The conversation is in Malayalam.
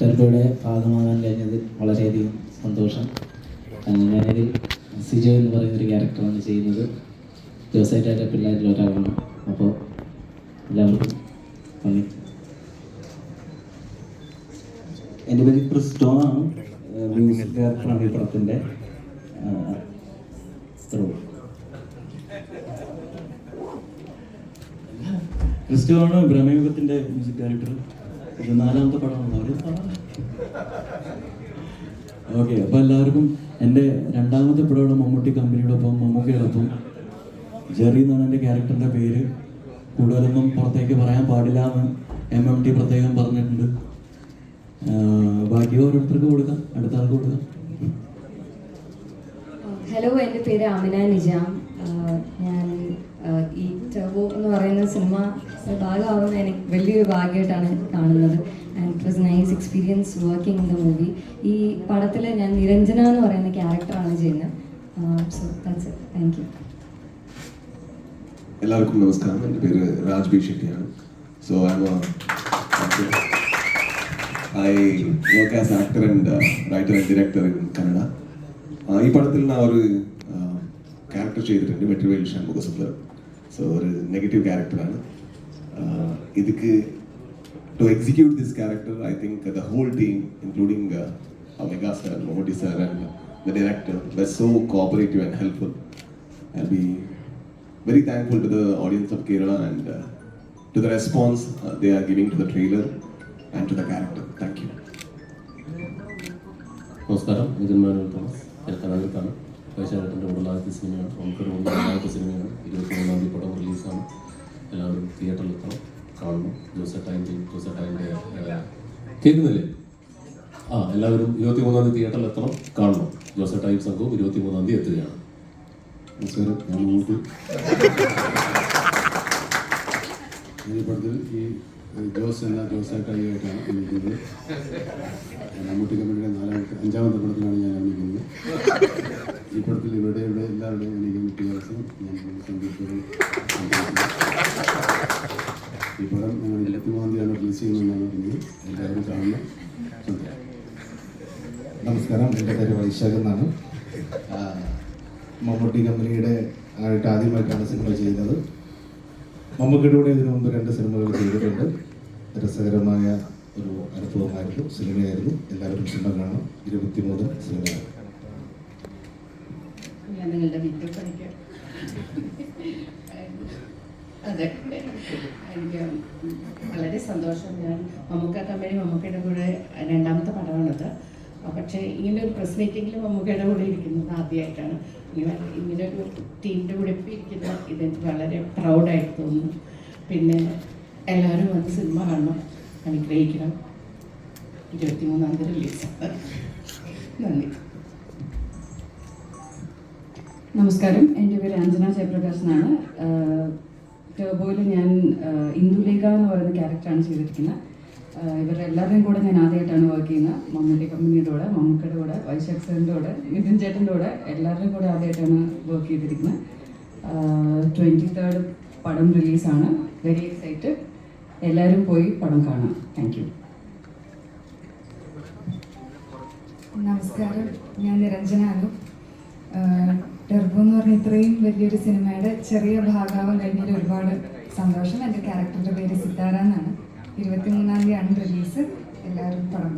ടെർബോയുടെ ഭാഗമാകാൻ കഴിഞ്ഞത് വളരെയധികം സന്തോഷം. ഞാനതിൽ സിജോ എന്ന് പറയുന്ന ഒരു ക്യാരക്ടറാണ് ചെയ്യുന്നത്. ജോസൈറ്റായിട്ട് പിള്ളേരിൽ ഒരാളാണ്. അപ്പോൾ എല്ലാവർക്കും നന്ദി. എന്റെ പേര് ക്രിസ്റ്റോ ആണ്. മ്യൂസിക് ഡയറക്ടറാണ് ഈ പടത്തിന്റെ ക്രിസ്റ്റോ ആണ് ബ്രഹ്മയുഗത്തിന്റെ മ്യൂസിക് ഡയറക്ടർ ഇത് നാലാമത്തെ പടമാണ്. അവർ ഓക്കെ അപ്പോൾ എല്ലാവർക്കും എന്റെ രണ്ടാമത്തെ പടമാണ് മമ്മൂട്ടി കമ്പനിയോടൊപ്പം മമ്മൂക്കയോടൊപ്പം. ജെറി എന്നാണ് എന്റെ ക്യാരക്ടറിന്റെ പേര്. കൂടുതലൊന്നും പുറത്തേക്ക് പറയാൻ പാടില്ല എന്ന് എം എം ടി പ്രത്യേകം പറഞ്ഞിട്ടുണ്ട്. ബാക്കി ഓരോരുത്തർക്ക് കൊടുക്കാം. അടുത്ത ആൾക്ക് കൊടുക്കാം. ഹലോ എന്റെ പേര് അമിന നിജാം. ഞാൻ ഈ ടർബോ എന്ന് പറയുന്ന സിനിമ ഭാഗമാവുന്ന എനിക്ക് വലിയൊരു ഭാഗ്യമായിട്ടാണ് കാണുന്നത്. And it was nice experience working in the movie ഈ പടത്തിൽ ഞാൻ നിരഞ്ജന എന്ന് പറയുന്ന ക്യാരക്ടറാണ് ചെയ്യുന്നത്. So that's it thank you എല്ലാവർക്കും നമസ്കാരം. എന്റെ പേര് Raj B ഷെട്ടിയാണ് so I I work as actor and writer and director in Kannada ഈ പടത്തിൽ ഞാൻ ഒരു ക്യാരക്ടർ ചെയ്തിട്ടുണ്ട്. മെറ്റീരിയൽ ഷൺമുഖസുന്ദർ സോ ഒരു നെഗറ്റീവ് ക്യാരക്ടറാണ് இதுக்கு to execute this character, I think the whole team, including uh, Omega sir, Momoti sir, and the director, were so cooperative and helpful. I'll be very thankful to the audience of Kerala and uh, to the response uh, they are giving to the trailer and to the character. Thank you. നമസ്കാരം മിഥുൻ മാനുവൽ തോമസ് ഞാൻ കഥാകൃത്താണ് വൈശാഖത്തിൻ്റെ ഉടലാദ്യത്തെ സിനിമയാണ് നമുക്കൊരു ഒന്നാമത്തെ സിനിമയാണ് ഇരുപത്തി മൂന്നാം തീയതി പടം റിലീസാണ് എല്ലാവരും തിയേറ്ററിൽ എത്തണം കാണണം. ജോസഫായിന്റെ ജോസഫായിന്റെ കേൾക്കുന്നില്ലേ ആ എല്ലാവരും ഇരുപത്തി മൂന്നാം തീയതി തിയേറ്ററിൽ എത്തണം കാണണം. ജോസഫ് ടൈം സംഘവും ഇരുപത്തി മൂന്നാം തീയതി എത്തുകയാണ്. നമസ്കാരം. ഞാൻ ഈ പടത്തിൽ ഈ ജോസ് എന്ന ജോസായിട്ട് ആയിട്ടാണ് അഭിനയിക്കുന്നത്. മമ്മൂട്ടി കമ്പനിയുടെ നാലാമത്തെ അഞ്ചാമത്തെ പടത്തിലാണ് ഞാൻ അഭിനയിക്കുന്നത്. ഈ പടത്തിൽ ഇവിടെ ഇവിടെ എല്ലാവരുടെയും എനിക്ക് വ്യത്യാസം ഞാൻ സന്തോഷത്തോടെ ഈ പടം ഞങ്ങൾ ഇരുപത്തിമൂന്നാം തീയതിയാണ് റിലീസ് ചെയ്യുന്നതെന്നാണ് എല്ലാവരും സന്തോഷം നമസ്കാരം. എന്റെ പേര് വൈശാഖ് എന്നാണ്. മമ്മൂട്ടി കമ്പനിയുടെ ആയിട്ട് ആദ്യമായിട്ടാണ് സിനിമ ചെയ്യുന്നത്. മമ്മൂട്ടിയുടെ കൂടെ ഇതിനു മുമ്പ് രണ്ട് സിനിമകൾ ചെയ്തിട്ടുണ്ട്. രസകരമായ ഒരു അനുഭവമായിരുന്നു. സിനിമയായിരുന്നു. എല്ലാവരും സിനിമ കാണണം. ഇരുപത്തിമൂന്ന് സിനിമയാണ് സിനിമ നിങ്ങളുടെ അതെ. എനിക്ക് വളരെ സന്തോഷം. ഞാൻ മമ്മൂക്ക കമ്പനി മമ്മൂക്കയുടെ കൂടെ രണ്ടാമത്തെ പടമാണത്. പക്ഷേ ഇങ്ങനെ ഒരു പ്രസ് മീറ്റിങ്ങിൽ മമ്മൂക്കയുടെ കൂടെ ഇരിക്കുന്നത് ആദ്യമായിട്ടാണ് ഇങ്ങനെ ഒരു ടീമിന്റെ കൂടെ ഇപ്പം ഇരിക്കുന്ന ഇതെനിക്ക് വളരെ പ്രൗഡായിട്ട് തോന്നുന്നു. പിന്നെ എല്ലാവരും വന്ന് സിനിമ കാണണം. അനുഗ്രഹിക്കണം. ഇരുപത്തിമൂന്നാം തീയതി റിലീസാണ് നന്ദി. നമസ്കാരം. എന്റെ പേര് അഞ്ജന ജയപ്രകാശ് എന്നാണ് ടേബോയിൽ ഞാൻ ഇന്ദുലേഖ എന്ന് പറയുന്ന ക്യാരക്ടറാണ് ചെയ്തിരിക്കുന്നത്. ഇവരുടെ എല്ലാവരുടെയും കൂടെ ഞാൻ ആദ്യമായിട്ടാണ് വർക്ക് ചെയ്യുന്നത്. മമ്മൂട്ടി കമ്പനിയുടെ കൂടെ മമ്മൂക്കയുടെ കൂടെ വൈശാഖ് കൂടെ നിതിൻ ചേട്ടന്റെ കൂടെ എല്ലാവരുടെയും കൂടെ ആദ്യമായിട്ടാണ് വർക്ക് ചെയ്തിരിക്കുന്നത്. ട്വന്റി തേർഡ് പടം റിലീസാണ് വെരി എക്സൈറ്റഡ് എല്ലാവരും പോയി പടം കാണാം. താങ്ക് യു നമസ്കാരം. ഞാൻ നിരഞ്ജന അനു ടെർബോ എന്ന് പറഞ്ഞ ഇത്രയും വലിയൊരു സിനിമയുടെ ചെറിയ ഭാഗാവം കഴിഞ്ഞതിൽ ഒരുപാട് സന്തോഷം. എന്റെ ക്യാരക്ടറിന്റെ പേര് സിത്താര എന്നാണ്. ഇരുപത്തിമൂന്നാം തീയതിയാണ് റിലീസ്. എല്ലാവരും പടം